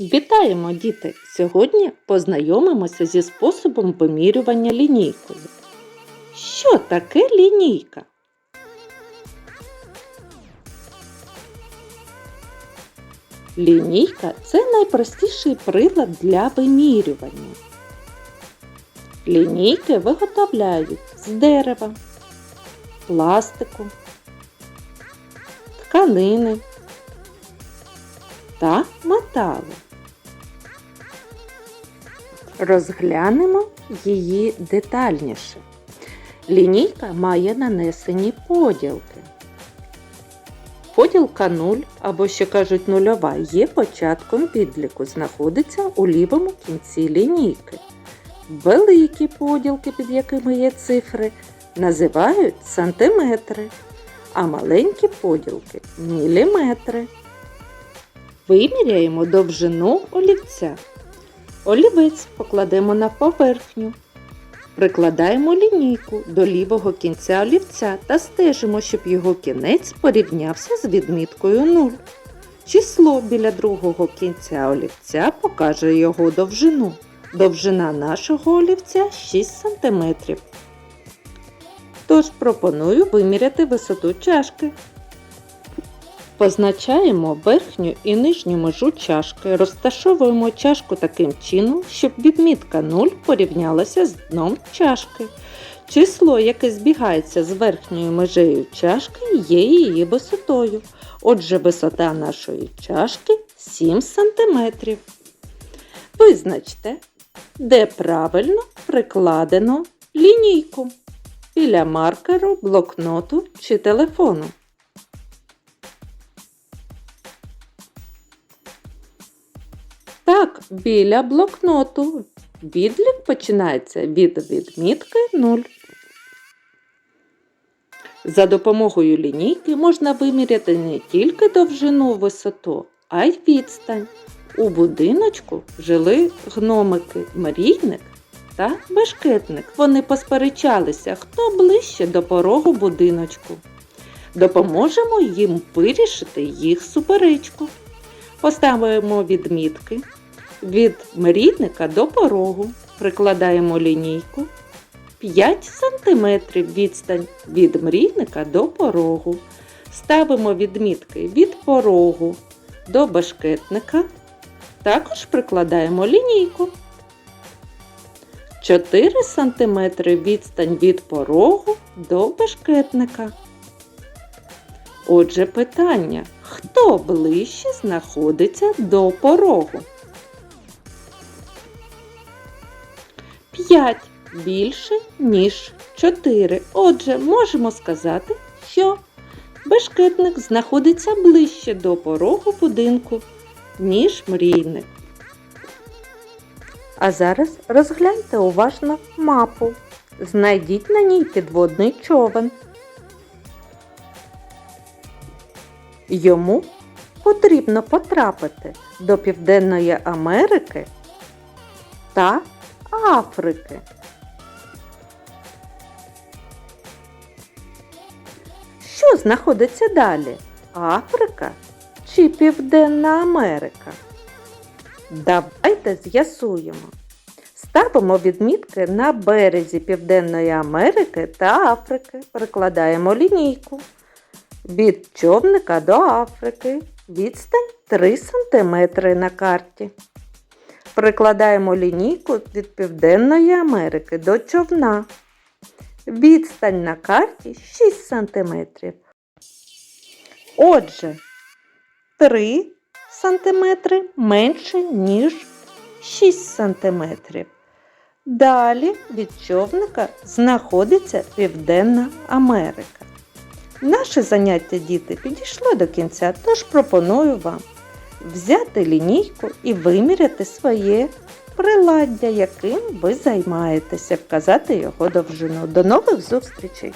Вітаємо, діти! Сьогодні познайомимося зі способом вимірювання лінійкою. Що таке лінійка? Лінійка це найпростіший прилад для вимірювання. Лінійки виготовляють з дерева, пластику, тканини та металу. Розглянемо її детальніше. Лінійка має нанесені поділки. Поділка 0 або ще кажуть нульова є початком підліку, знаходиться у лівому кінці лінійки. Великі поділки, під якими є цифри, називають сантиметри, а маленькі поділки міліметри. Виміряємо довжину олівця. Олівець покладемо на поверхню. Прикладаємо лінійку до лівого кінця олівця та стежимо, щоб його кінець порівнявся з відміткою 0. Число біля другого кінця олівця покаже його довжину. Довжина нашого олівця 6 см. Тож пропоную виміряти висоту чашки. Позначаємо верхню і нижню межу чашки, розташовуємо чашку таким чином, щоб відмітка 0 порівнялася з дном чашки. Число, яке збігається з верхньою межею чашки, є її висотою. Отже, висота нашої чашки 7 см. Визначте, де правильно прикладено лінійку біля маркеру, блокноту чи телефону. Так, біля блокноту. Відлік починається від відмітки 0. За допомогою лінійки можна виміряти не тільки довжину висоту, а й відстань. У будиночку жили гномики мрійник та бешкетник. Вони посперечалися, хто ближче до порогу будиночку. Допоможемо їм вирішити їх суперечку. Поставимо відмітки від мрійника до порогу. Прикладаємо лінійку 5 см відстань від мрійника до порогу. Ставимо відмітки від порогу до башкетника. Також прикладаємо лінійку. 4 см відстань від порогу до башкетника. Отже, питання, хто ближче знаходиться до порогу? 5 більше, ніж 4. Отже, можемо сказати, що бешкетник знаходиться ближче до порогу будинку, ніж мрійник. А зараз розгляньте уважно мапу. Знайдіть на ній підводний човен. Йому потрібно потрапити до Південної Америки та Африки. Що знаходиться далі? Африка чи Південна Америка? Давайте з'ясуємо. Ставимо відмітки на березі Південної Америки та Африки. Прикладаємо лінійку. Від човника до Африки. Відстань 3 см на карті. Прикладаємо лінійку від Південної Америки до човна. Відстань на карті 6 см. Отже, 3 см менше, ніж 6 см. Далі від човника знаходиться Південна Америка. Наше заняття діти підійшло до кінця, тож пропоную вам взяти лінійку і виміряти своє приладдя, яким ви займаєтеся, вказати його довжину. До нових зустрічей!